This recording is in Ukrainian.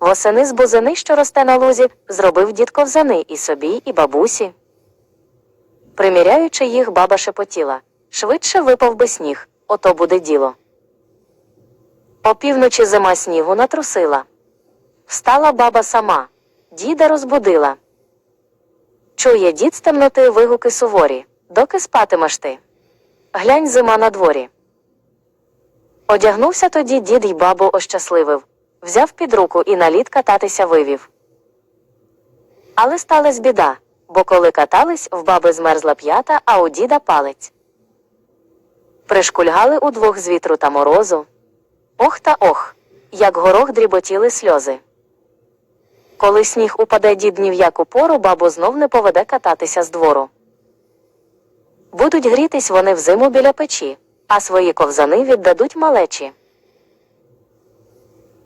Восени з бузини, що росте на лузі, зробив дід ковзани і собі, і бабусі. Приміряючи їх, баба шепотіла швидше випав би сніг, ото буде діло. Опівночі зима снігу натрусила. Встала баба сама, діда розбудила. Чує дід з темноти вигуки суворі, доки спатимеш ти. Глянь зима на дворі. Одягнувся тоді дід й бабу ощасливив, взяв під руку і на лід кататися вивів. Але сталась біда, бо коли катались, в баби змерзла п'ята, а у діда палець. Пришкульгали удвох з вітру та морозу. Ох та ох, як горох дріботіли сльози. Коли сніг упаде дід ні в яку пору, бабу знов не поведе кататися з двору. Будуть грітись вони взиму біля печі, а свої ковзани віддадуть малечі.